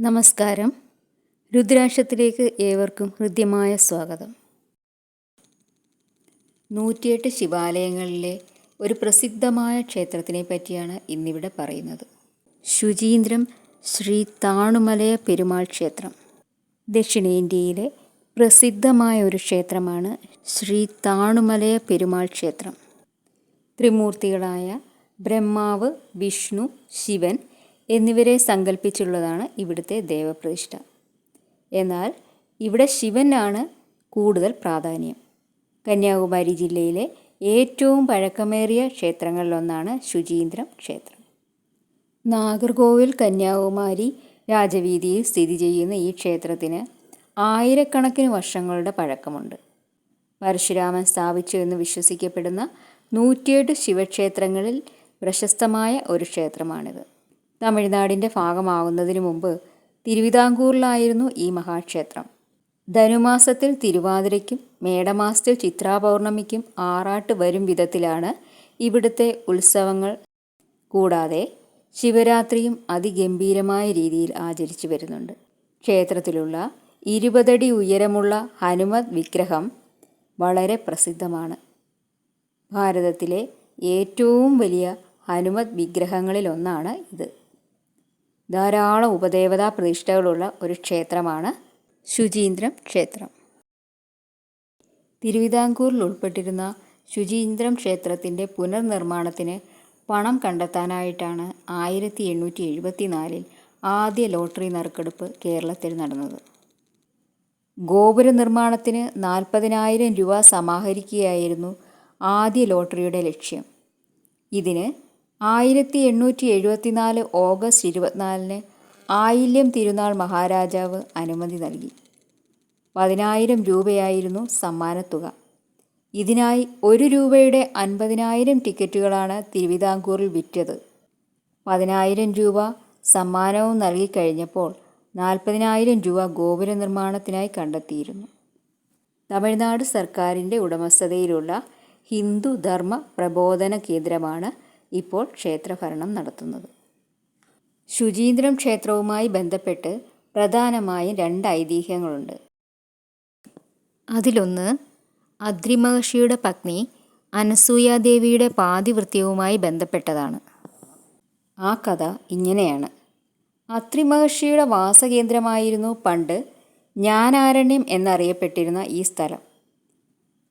നമസ്കാരം. രുദ്രാക്ഷത്തിലേക്ക് ഏവർക്കും ഹൃദ്യമായ സ്വാഗതം. നൂറ്റിയെട്ട് ശിവാലയങ്ങളിലെ ഒരു പ്രസിദ്ധമായ ക്ഷേത്രത്തിനെ പറ്റിയാണ് ഇന്നിവിടെ പറയുന്നത്. ശുചീന്ദ്രം ശ്രീ താണുമലയ പെരുമാൾ ക്ഷേത്രം. ദക്ഷിണേന്ത്യയിലെ പ്രസിദ്ധമായ ഒരു ക്ഷേത്രമാണ് ശ്രീ താണുമലയ പെരുമാൾ ക്ഷേത്രം. ത്രിമൂർത്തികളായ ബ്രഹ്മാവ് വിഷ്ണു ശിവൻ എന്നിവരെ സങ്കല്പിച്ചുള്ളതാണ് ഇവിടുത്തെ ദേവപ്രതിഷ്ഠ. എന്നാൽ ഇവിടെ ശിവനാണ് കൂടുതൽ പ്രാധാന്യം. കന്യാകുമാരി ജില്ലയിലെ ഏറ്റവും പഴക്കമേറിയ ക്ഷേത്രങ്ങളിലൊന്നാണ് ശുചീന്ദ്രം ക്ഷേത്രം. നാഗർകോവിൽ കന്യാകുമാരി രാജവീതിയിൽ സ്ഥിതി ചെയ്യുന്ന ഈ ക്ഷേത്രത്തിന് ആയിരക്കണക്കിന് വർഷങ്ങളുടെ പഴക്കമുണ്ട്. പരശുരാമൻ സ്ഥാപിച്ചു എന്ന് വിശ്വസിക്കപ്പെടുന്ന നൂറ്റിയെട്ട് ശിവക്ഷേത്രങ്ങളിൽ പ്രശസ്തമായ ഒരു ക്ഷേത്രമാണിത്. തമിഴ്നാടിന്റെ ഭാഗമാകുന്നതിന് മുമ്പ് തിരുവിതാംകൂറിലായിരുന്നു ഈ മഹാക്ഷേത്രം. ധനുമാസത്തിൽ തിരുവാതിരയ്ക്കും മേടമാസത്തിൽ ചിത്രാപൗർണമിക്കും ആറാട്ട് വരും വിധത്തിലാണ് ഇവിടുത്തെ ഉത്സവങ്ങൾ. കൂടാതെ ശിവരാത്രിയും അതിഗംഭീരമായ രീതിയിൽ ആചരിച്ചു വരുന്നുണ്ട്. ക്ഷേത്രത്തിലുള്ള ഇരുപതടി ഉയരമുള്ള ഹനുമത് വിഗ്രഹം വളരെ പ്രസിദ്ധമാണ്. ഭാരതത്തിലെ ഏറ്റവും വലിയ ഹനുമത് വിഗ്രഹങ്ങളിലൊന്നാണ് ഇത്. ധാരാളം ഉപദേവതാ പ്രതിഷ്ഠകളുള്ള ഒരു ക്ഷേത്രമാണ് ശുചീന്ദ്രം ക്ഷേത്രം. തിരുവിതാംകൂറിൽ ഉൾപ്പെട്ടിരുന്ന ശുചീന്ദ്രം ക്ഷേത്രത്തിന്റെ പുനർനിർമ്മാണത്തിന് പണം കണ്ടെത്താനായിട്ടാണ് ആയിരത്തി എണ്ണൂറ്റി എഴുപത്തിനാലിൽ ആദ്യ ലോട്ടറി നറുക്കെടുപ്പ് കേരളത്തിൽ നടന്നത്. ഗോപുര നിർമ്മാണത്തിന് നാൽപ്പതിനായിരം രൂപ സമാഹരിക്കുകയായിരുന്നു ആദ്യ ലോട്ടറിയുടെ ലക്ഷ്യം. ഇതിന് ആയിരത്തി എണ്ണൂറ്റി എഴുപത്തിനാല് ഓഗസ്റ്റ് ഇരുപത്തിനാലിന് ആയില്യം തിരുനാൾ മഹാരാജാവ് അനുമതി നൽകി. പതിനായിരം രൂപയായിരുന്നു സമ്മാനത്തുക. ഇതിനായി ഒരു രൂപയുടെ അൻപതിനായിരം ടിക്കറ്റുകളാണ് തിരുവിതാംകൂറിൽ വിറ്റത്. പതിനായിരം രൂപ സമ്മാനവും നൽകിക്കഴിഞ്ഞപ്പോൾ നാൽപ്പതിനായിരം രൂപ ഗോപുര നിർമ്മാണത്തിനായി കണ്ടെത്തിയിരുന്നു. തമിഴ്നാട് സർക്കാരിന്റെ ഉടമസ്ഥതയിലുള്ള ഹിന്ദു ധർമ്മ പ്രബോധന കേന്ദ്രമാണ് ഇപ്പോൾ ക്ഷേത്രഭരണം നടത്തുന്നത്. ശുചീന്ദ്രം ക്ഷേത്രവുമായി ബന്ധപ്പെട്ട് പ്രധാനമായും രണ്ട് ഐതിഹ്യങ്ങളുണ്ട്. അതിലൊന്ന് അദ്രിമഹർഷിയുടെ പത്നി അനസൂയാദേവിയുടെ പാതിവൃത്യവുമായി ബന്ധപ്പെട്ടതാണ്. ആ കഥ ഇങ്ങനെയാണ്. അത്രിമഹർഷിയുടെ വാസകേന്ദ്രമായിരുന്നു പണ്ട് ജ്ഞാനാരണ്യം എന്നറിയപ്പെട്ടിരുന്ന ഈ സ്ഥലം.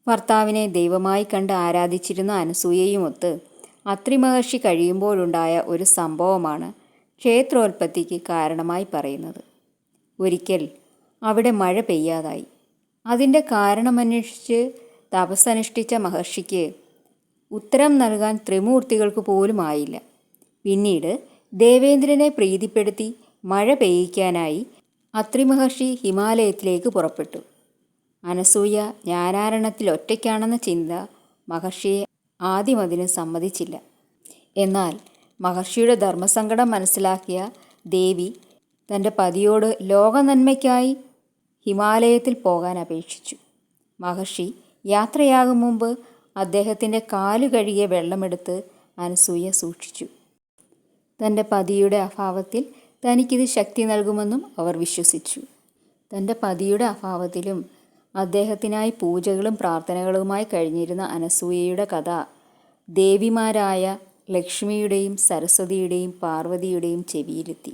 ഭർത്താവിനെ ദൈവമായി കണ്ട് ആരാധിച്ചിരുന്ന അനസൂയയുമൊത്ത് അത്രി മഹർഷി കഴിയുമ്പോഴുണ്ടായ ഒരു സംഭവമാണ് ക്ഷേത്രോൽപ്പത്തിക്ക് കാരണമായി പറയുന്നത്. ഒരിക്കൽ അവിടെ മഴ പെയ്യാതായി. അതിന്റെ കാരണമന്വേഷിച്ച് തപസ്സനുഷ്ഠിച്ച മഹർഷിക്ക് ഉത്തരം നൽകാൻ ത്രിമൂർത്തികൾക്ക് പോലും ആയില്ല. പിന്നീട് ദേവേന്ദ്രനെ പ്രീതിപ്പെടുത്തി മഴ പെയ്യിക്കാനായി അത്രി മഹർഷി ഹിമാലയത്തിലേക്ക് പുറപ്പെട്ടു. അനസൂയ ജ്ഞാനാരണത്തിൽ ഒറ്റയ്ക്കാണെന്ന ചിന്ത മഹർഷിയെ ആദ്യം അതിന് സമ്മതിച്ചില്ല. എന്നാൽ മഹർഷിയുടെ ധർമ്മസങ്കടം മനസ്സിലാക്കിയ ദേവി തന്റെ പതിയോട് ലോകനന്മയ്ക്കായി ഹിമാലയത്തിൽ പോകാൻ അപേക്ഷിച്ചു. മഹർഷി യാത്രയാകും മുമ്പ് അദ്ദേഹത്തിന്റെ കാലു കഴുകിയ വെള്ളമെടുത്ത് അനസൂയ സൂക്ഷിച്ചു. തന്റെ പതിയുടെ അഭാവത്തിൽ തനിക്കിത് ശക്തി നൽകുമെന്നും അവർ വിശ്വസിച്ചു. തന്റെ പതിയുടെ അഭാവത്തിലും അദ്ദേഹത്തിനായി പൂജകളും പ്രാർത്ഥനകളുമായി കഴിഞ്ഞിരുന്ന അനസൂയയുടെ കഥ. ദേവിമാരായ ലക്ഷ്മിയുടെയും സരസ്വതിയുടെയും പാർവതിയുടെയും ചെവിയിലെത്തി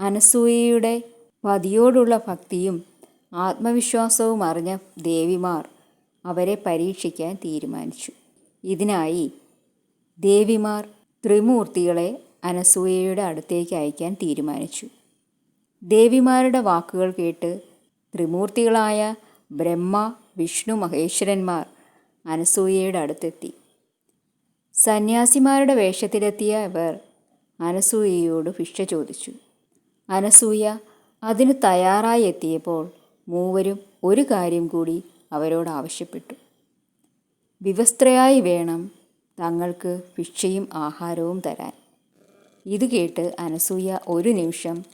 അനസൂയയുടെ വതിയോടുള്ള ഭക്തിയും ആത്മവിശ്വാസവും അറിഞ്ഞ ദേവിമാർ അവരെ പരീക്ഷിക്കാൻ തീരുമാനിച്ചു. ഇതിനായി ദേവിമാർ ത്രിമൂർത്തികളെ അനസൂയയുടെ അടുത്തേക്ക് അയക്കാൻ തീരുമാനിച്ചു. ദേവിമാരുടെ വാക്കുകൾ കേട്ട് ത്രിമൂർത്തികളായ ബ്രഹ്മ വിഷ്ണു മഹേശ്വരന്മാർ അനസൂയയുടെ അടുത്തെത്തി. സന്യാസിമാരുടെ വേഷത്തിലെത്തിയ ഇവർ അനസൂയയോട് ഭിക്ഷ ചോദിച്ചു. അനസൂയ അതിന് തയ്യാറായി എത്തിയപ്പോൾ മൂവരും ഒരു കാര്യം കൂടി അവരോട് ആവശ്യപ്പെട്ടു. വിവസ്ത്രയായി വേണം തങ്ങൾക്ക് ഭിക്ഷയും ആഹാരവും തരാൻ. ഇത് കേട്ട് അനസൂയ ഒരു നിമിഷം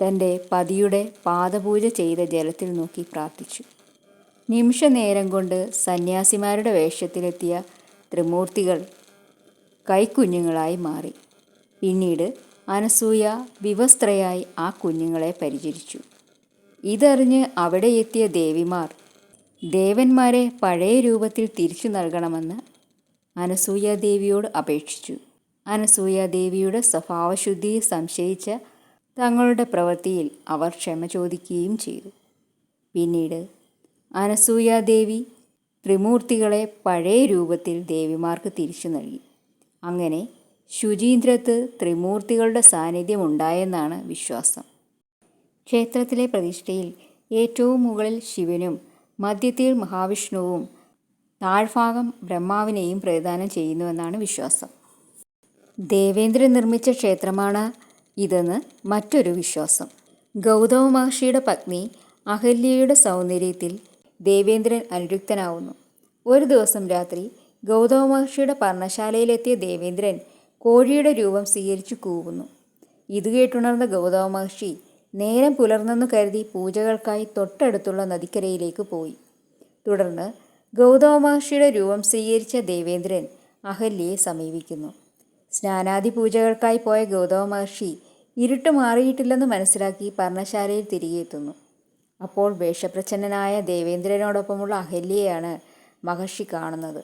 തന്റെ പതിയുടെ പാദപൂജ ചെയ്ത ജലത്തിൽ നോക്കി പ്രാർത്ഥിച്ചു. നിമിഷനേരം കൊണ്ട് സന്യാസിമാരുടെ വേഷത്തിലെത്തിയ ത്രിമൂർത്തികൾ കൈക്കുഞ്ഞുങ്ങളായി മാറി. പിന്നീട് അനസൂയ വിവസ്ത്രയായി ആ കുഞ്ഞുങ്ങളെ പരിചരിച്ചു. ഇതറിഞ്ഞ് അവിടെ എത്തിയ ദേവിമാർ ദേവന്മാരെ പഴയ രൂപത്തിൽ തിരിച്ചു നൽകണമെന്ന് അനസൂയ ദേവിയോട് അപേക്ഷിച്ചു. അനസൂയ ദേവിയുടെ സ്വഭാവശുദ്ധിയെ സംശയിച്ച തങ്ങളുടെ പ്രവൃത്തിയിൽ അവർ ക്ഷമ ചോദിക്കുകയും ചെയ്തു. പിന്നീട് അനസൂയാദേവി ത്രിമൂർത്തികളെ പഴയ രൂപത്തിൽ ദേവിമാർക്ക് തിരിച്ചു നൽകി. അങ്ങനെ ശുചീന്ദ്രത്ത് ത്രിമൂർത്തികളുടെ സാന്നിധ്യം ഉണ്ടായെന്നാണ് വിശ്വാസം. ക്ഷേത്രത്തിലെ പ്രതിഷ്ഠയിൽ ഏറ്റവും മുകളിൽ ശിവനും മധ്യത്തിൽ മഹാവിഷ്ണുവും താഴ്ഭാഗം ബ്രഹ്മാവിനെയും പ്രദാനം ചെയ്യുന്നുവെന്നാണ് വിശ്വാസം. ദേവേന്ദ്രൻ നിർമ്മിച്ച ക്ഷേത്രമാണ് ഇതെന്ന് മറ്റൊരു വിശ്വാസം. ഗൗതമ മഹർഷിയുടെ പത്നി അഹല്യയുടെ സൗന്ദര്യത്തിൽ ദേവേന്ദ്രൻ അനുരുക്തനാവുന്നു. ഒരു ദിവസം രാത്രി ഗൗതമ മഹർഷിയുടെ പർണശാലയിലെത്തിയ ദേവേന്ദ്രൻ കോഴിയുടെ രൂപം സ്വീകരിച്ചു കൂവുന്നു. ഇത് കേട്ടുണർന്ന ഗൗതമ മഹർഷി നേരം പുലർന്നെന്നു കരുതി പൂജകൾക്കായി തൊട്ടടുത്തുള്ള നദിക്കരയിലേക്ക് പോയി. തുടർന്ന് ഗൗതമ മഹർഷിയുടെ രൂപം സ്വീകരിച്ച ദേവേന്ദ്രൻ അഹല്യയെ സമീപിക്കുന്നു. സ്നാനാദി പൂജകൾക്കായി പോയ ഗൗതമ മഹർഷി ഇരുട്ട് മാറിയിട്ടില്ലെന്ന് മനസ്സിലാക്കി പർണശാലയിൽ തിരികെ എത്തുന്നു അപ്പോൾ വേഷപ്രച്ഛന്നനായ ദേവേന്ദ്രനോടൊപ്പമുള്ള അഹല്യയാണ് മഹർഷി കാണുന്നത്.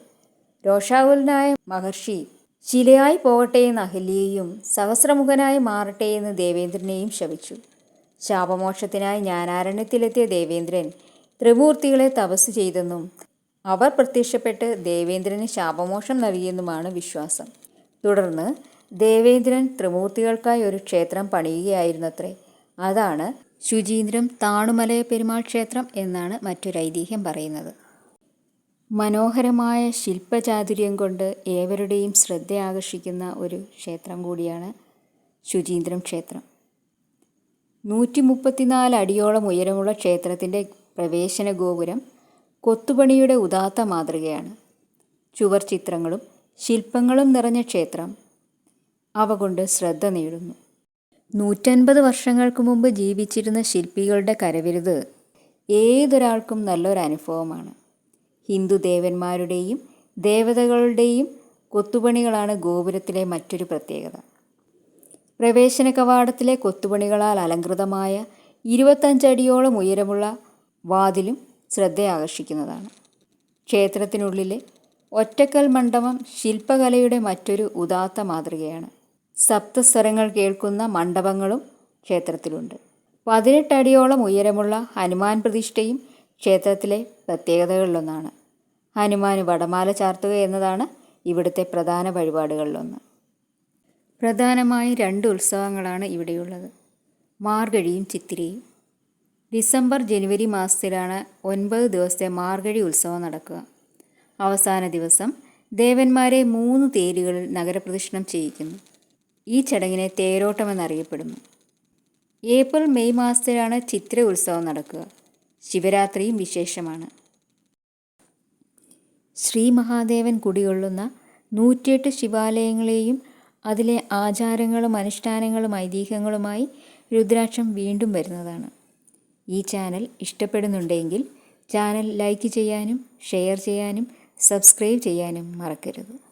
രോഷാകുലനായ മഹർഷി ശിലയായി പോകട്ടെ എന്ന് അഹല്യയെയും സഹസ്രമുഖനായി മാറട്ടെ എന്ന് ദേവേന്ദ്രനെയും ശപിച്ചു. ശാപമോക്ഷത്തിനായി ജ്ഞാനാരണ്യത്തിലെത്തിയ ദേവേന്ദ്രൻ ത്രിമൂർത്തികളെ തപസ് ചെയ്തെന്നും അവർ പ്രത്യക്ഷപ്പെട്ട് ദേവേന്ദ്രന് ശാപമോക്ഷം നൽകിയെന്നുമാണ് വിശ്വാസം. തുടർന്ന് ദേവേന്ദ്രൻ ത്രിമൂർത്തികൾക്കായി ഒരു ക്ഷേത്രം പണിയുകയായിരുന്നത്രേ. അതാണ് ശുചീന്ദ്രം താണുമലയ പെരുമാൾ ക്ഷേത്രം എന്നാണ് മറ്റൊരു ഐതിഹ്യം പറയുന്നത്. മനോഹരമായ ശില്പചാതുര്യം കൊണ്ട് ഏവരുടെയും ശ്രദ്ധ ആകർഷിക്കുന്ന ഒരു ക്ഷേത്രം കൂടിയാണ് ശുചീന്ദ്രം ക്ഷേത്രം. നൂറ്റി മുപ്പത്തിനാല് അടിയോളം ഉയരമുള്ള ക്ഷേത്രത്തിന്റെ പ്രവേശന ഗോപുരം കൊത്തുപണിയുടെ ഉദാത്ത മാതൃകയാണ്. ചുവർ ചിത്രങ്ങളും ശില്പങ്ങളും നിറഞ്ഞ ക്ഷേത്രം. അവ കൊണ്ട് ശ്രദ്ധ നേടുന്നു. നൂറ്റൻപത് വർഷങ്ങൾക്ക് മുമ്പ് ജീവിച്ചിരുന്ന ശില്പികളുടെ കരവിരുത് ഏതൊരാൾക്കും നല്ലൊരു അനുഭവമാണ് ഹിന്ദു ദേവന്മാരുടെയും ദേവതകളുടെയും കൊത്തുപണികളാണ് ഗോപുരത്തിലെ മറ്റൊരു പ്രത്യേകത. പ്രവേശന കവാടത്തിലെ കൊത്തുപണികളാൽ അലങ്കൃതമായ ഇരുപത്തഞ്ചടിയോളം ഉയരമുള്ള വാതിലും ശ്രദ്ധയാകർഷിക്കുന്നതാണ്. ക്ഷേത്രത്തിനുള്ളിലെ ഒറ്റക്കൽ മണ്ഡപം ശില്പകലയുടെ മറ്റൊരു ഉദാത്ത മാതൃകയാണ്. സപ്തസ്വരങ്ങൾ കേൾക്കുന്ന മണ്ഡപങ്ങളും ക്ഷേത്രത്തിലുണ്ട്. പതിനെട്ടടിയോളം ഉയരമുള്ള ഹനുമാൻ പ്രതിഷ്ഠയും ക്ഷേത്രത്തിലെ പ്രത്യേകതകളിലൊന്നാണ്. ഹനുമാന് വടമാല ചാർത്തുക എന്നതാണ് ഇവിടുത്തെ പ്രധാന വഴിപാടുകളിലൊന്ന്. പ്രധാനമായും രണ്ട് ഉത്സവങ്ങളാണ് ഇവിടെയുള്ളത്. മാർഗഴിയും ചിത്തിരയും. ഡിസംബർ ജനുവരി മാസത്തിലാണ് ഒൻപത് ദിവസത്തെ മാർഗഴി ഉത്സവം നടക്കുക. അവസാന ദിവസം ദേവന്മാരെ മൂന്ന് തേരുകളിൽ നഗരപ്രദക്ഷിണം ചെയ്യിക്കുന്നു. ഈ ചടങ്ങിനെ തേരോട്ടമെന്നറിയപ്പെടുന്നു. ഏപ്രിൽ മെയ് മാസത്തിലാണ് ചിത്ര ഉത്സവം നടക്കുക. ശിവരാത്രിയും വിശേഷമാണ്. ശ്രീ മഹാദേവൻ കുടികൊള്ളുന്ന നൂറ്റിയെട്ട് ശിവാലയങ്ങളെയും അതിലെ ആചാരങ്ങളും അനുഷ്ഠാനങ്ങളും ഐതിഹ്യങ്ങളുമായി രുദ്രാക്ഷം വീണ്ടും വരുന്നതാണ്. ഈ ചാനൽ ഇഷ്ടപ്പെടുന്നുണ്ടെങ്കിൽ ചാനൽ ലൈക്ക് ചെയ്യാനും ഷെയർ ചെയ്യാനും സബ്സ്ക്രൈബ് ചെയ്യാനും മറക്കരുത്.